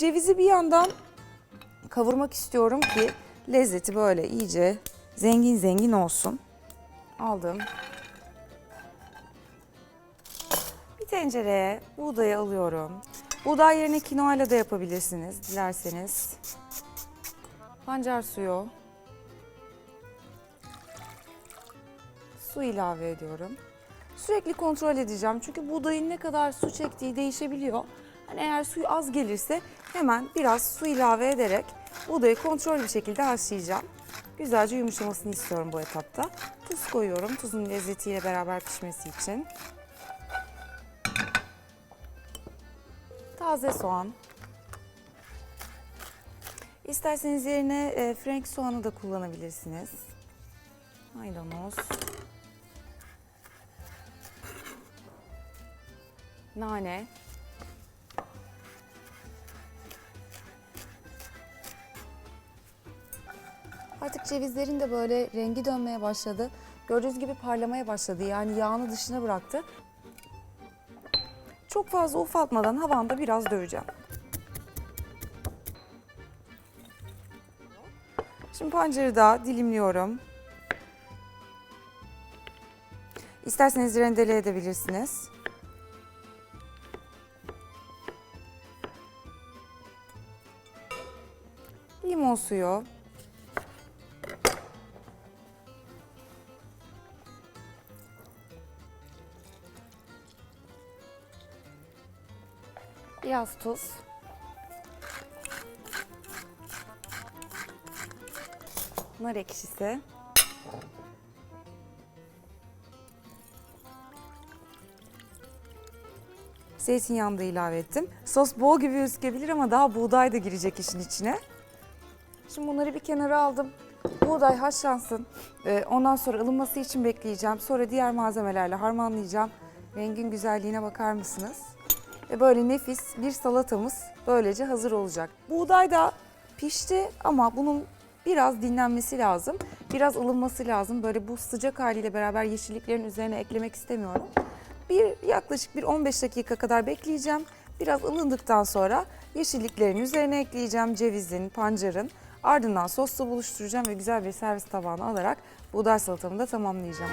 cevizi bir yandan kavurmak istiyorum ki lezzeti böyle iyice zengin zengin olsun. Aldım. Bir tencereye buğdayı alıyorum. Buğday yerine kinoa ile de yapabilirsiniz dilerseniz. Pancar suyu. Su ilave ediyorum. Sürekli kontrol edeceğim çünkü buğdayın ne kadar su çektiği değişebiliyor. Hani eğer suyu az gelirse hemen biraz su ilave ederek buğdayı kontrol bir şekilde haşlayacağım. Güzelce yumuşamasını istiyorum bu etapta. Tuz koyuyorum tuzun lezzetiyle beraber pişmesi için. Taze soğan. İsterseniz yerine e, frank soğanı da kullanabilirsiniz. Maydanoz. Nane. Artık cevizlerin de böyle rengi dönmeye başladı. Gördüğünüz gibi parlamaya başladı. Yani yağını dışına bıraktı. Çok fazla ufaltmadan havanda biraz döveceğim. Şimdi pancarı da dilimliyorum. İsterseniz rendele edebilirsiniz. Limon suyu. Biraz tuz. Nar ekşisi. Zeytinyağını da ilave ettim. Sos bol gibi gözükebilir ama daha buğday da girecek işin içine. Şimdi bunları bir kenara aldım. Buğday haşlansın. Ee, ondan sonra ılınması için bekleyeceğim. Sonra diğer malzemelerle harmanlayacağım. Rengin güzelliğine bakar mısınız? Ve böyle nefis bir salatamız böylece hazır olacak. Buğday da pişti ama bunun biraz dinlenmesi lazım. Biraz ılınması lazım. Böyle bu sıcak haliyle beraber yeşilliklerin üzerine eklemek istemiyorum. Bir yaklaşık bir 15 dakika kadar bekleyeceğim. Biraz ılındıktan sonra yeşilliklerin üzerine ekleyeceğim cevizin, pancarın. Ardından sosla buluşturacağım ve güzel bir servis tabağına alarak buğday salatamı da tamamlayacağım.